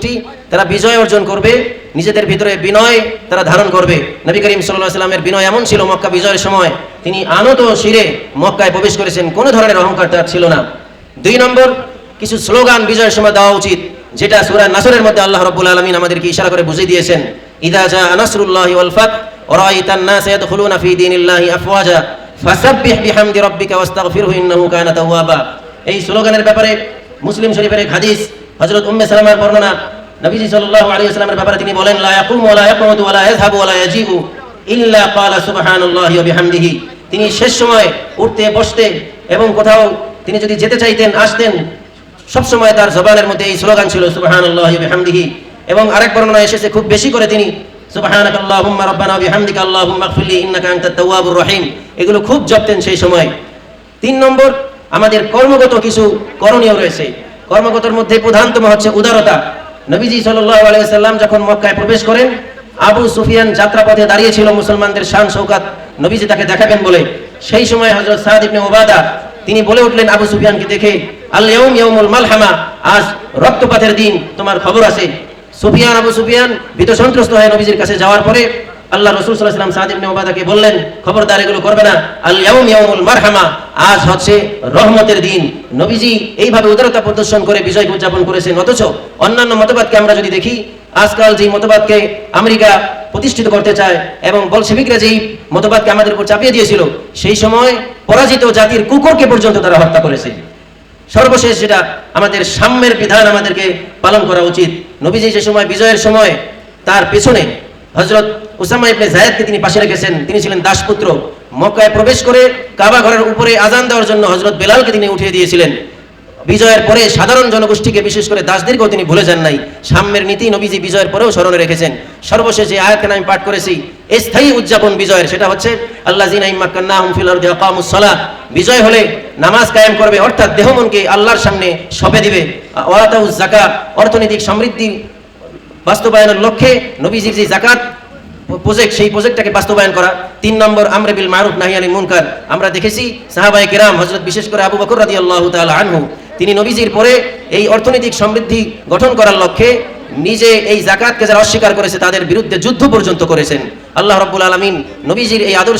জনগোষ্ঠী তারা বিজয় অর্জন করবে নিজেদের ভিতরে বিনয় তারা ধারণ করবে নবী করিম সাল্লাহ সাল্লামের বিনয় এমন ছিল মক্কা বিজয়ের সময় তিনি আনত শিরে মক্কায় প্রবেশ করেছেন কোনো ধরনের অহংকার তার ছিল না দুই নম্বর কিছু স্লোগান বিজয়ের সময় দেওয়া উচিত যেটা সূরা নাসরের মধ্যে আল্লাহ রাব্বুল আলামিন আমাদেরকে ইশারা করে বুঝিয়ে দিয়েছেন ইদা জা নাসরুল্লাহি ওয়াল ফাত ওরাইতা الناس يدخلون في دين الله افواجا فسبح بحمد ربك واستغفره انه كان توابا এই স্লোগানের ব্যাপারে মুসলিম শরীফের এক হাদিস হযরত উম্মে সালামার বর্ণনা নবীজি সাল্লাল্লাহু আলাইহি ওয়াসাল্লামের ব্যাপারে তিনি বলেন, লা ইয়াকুমু ওয়া লা ইয়াকুমু ওয়া লা ইয়াযহাবু ওয়া লা ইয়াজিউ ইল্লা ক্বালা সুবহানাল্লাহি ওয়া বিহামদিহি। তিনি শেষ সময় উঠতে, বসতে এবং কোথাও তিনি যদি যেতে চাইতেন, আসতেন সবসময় তার জবানের মধ্যে এই স্লোগান ছিল, সুবহানাল্লাহি ওয়া বিহামদিহি। এবং আরেক বর্ণনা এসেছে, খুব বেশি করে তিনি, সুবহানাক আল্লাহুম্মা রাব্বানা ওয়া বিহামদিকা আল্লাহুম্মা ইগফিরলি ইন্নাকা আনতাত তাওয়াবুর রহিম। এগুলো খুব জপতেন সেই সময়। তিন নম্বর, আমাদের কর্মগত কিছু করণীয় রয়েছে। কর্মগতর মধ্যে প্রধানতম হচ্ছে উদারতা। নবীজি সাল্লাল্লাহু আলাইহি সাল্লাম যখন মক্কায় প্রবেশ করেন, আবু সুফিয়ান যাত্রাপথে দাঁড়িয়েছিল মুসলমানদের শান সৌকাত নবীজি তাকে দেখাবেন বলে। সেই সময় হজরত সাদ ইবনে ওবাদা তিনি বলে উঠলেন, আবু সুফিয়ানকে দেখে আল ইয়াউম ইয়াউমুল মালহামা, আজ রক্তপাতের দিন, তোমার খবর আছে। সুফিয়ান, আবু সুফিয়ান ভীত সন্ত্রস্ত হয়ে নবীজির কাছে যাওয়ার পরে আল্লাহ রসুল সাল্লাহ সাল্লাম সাদ ইবনে বললেন, খবরদার, এগুলো করবে না। আল ইয়াউম ইয়াউমুল মারহামা। আজ হচ্ছে রহমতের দিন। নবীজি এইভাবে উদারতা প্রদর্শন করে বিজয় উদযাপন করেছেন। অথচ অন্যান্য মতবাদকে আমরা যদি দেখি, আজকাল যেই মতবাদকে আমেরিকা প্রতিষ্ঠিত করতে চায় এবং বলশেবিকরা যেই মতবাদকে আমাদের উপর চাপিয়ে দিয়েছিল, সেই সময় পরাজিত জাতির কুকুরকে পর্যন্ত তারা হত্যা করেছে। সর্বশেষ যেটা আমাদের সাম্যের বিধান আমাদেরকে পালন করা উচিত। নবীজি যে সময় বিজয়ের সময় তার পেছনে হজরত উসামা ইবনে জায়েদকে তিনি পাশে রেখেছেন। তিনি ছিলেন দাসপুত্র। মক্কায় প্রবেশ করে কাবা ঘরের উপরে আজান দেওয়ার জন্য হজরত বেলালকে তিনি উঠিয়ে দিয়েছিলেন। বিজয়ের পরে সাধারণ জনগোষ্ঠীকে, বিশেষ করে দাসদেরকেও তিনি ভুলে যান নাই। সাম্যের নীতি নবীজি বিজয়ের পরেও স্মরণে রেখেছেন। সর্বশেষ যে আয়াতকে আমি পাঠ করেছি, স্থায়ী উদযাপন বিজয়ের, সেটা হচ্ছে আল্লাহ বিজয় হলে নামাজ কায়েম করবে, অর্থাৎ দেহমনকে আল্লাহর সামনে সপে দিবে। জাকা অর্থনৈতিক সমৃদ্ধি বাস্তবায়নের লক্ষ্যে নবীজির যে জাকাত প্রজেক্ট সেই প্রজেক্টটাকে বাস্তবায়ন করা। তিন নম্বর, আমরে বিল মারুফ নাহিয়ানি মুনকার। আমরা দেখেছি সাহাবায়ে কেরাম, হযরত বিশেষ করে আবু বকর রাদিয়াল্লাহু তাআলা আনহু, তিনি নবীজির পরে এই অর্থনৈতিক সমৃদ্ধি গঠন করার লক্ষ্যে নিজে এই জাকাতকে যারা অস্বীকার করেছে, তাদের বিরুদ্ধে যুদ্ধ পর্যন্ত করেছেন। আল্লাহ রাব্বুল আলামিন নবীজির এই আদর্শ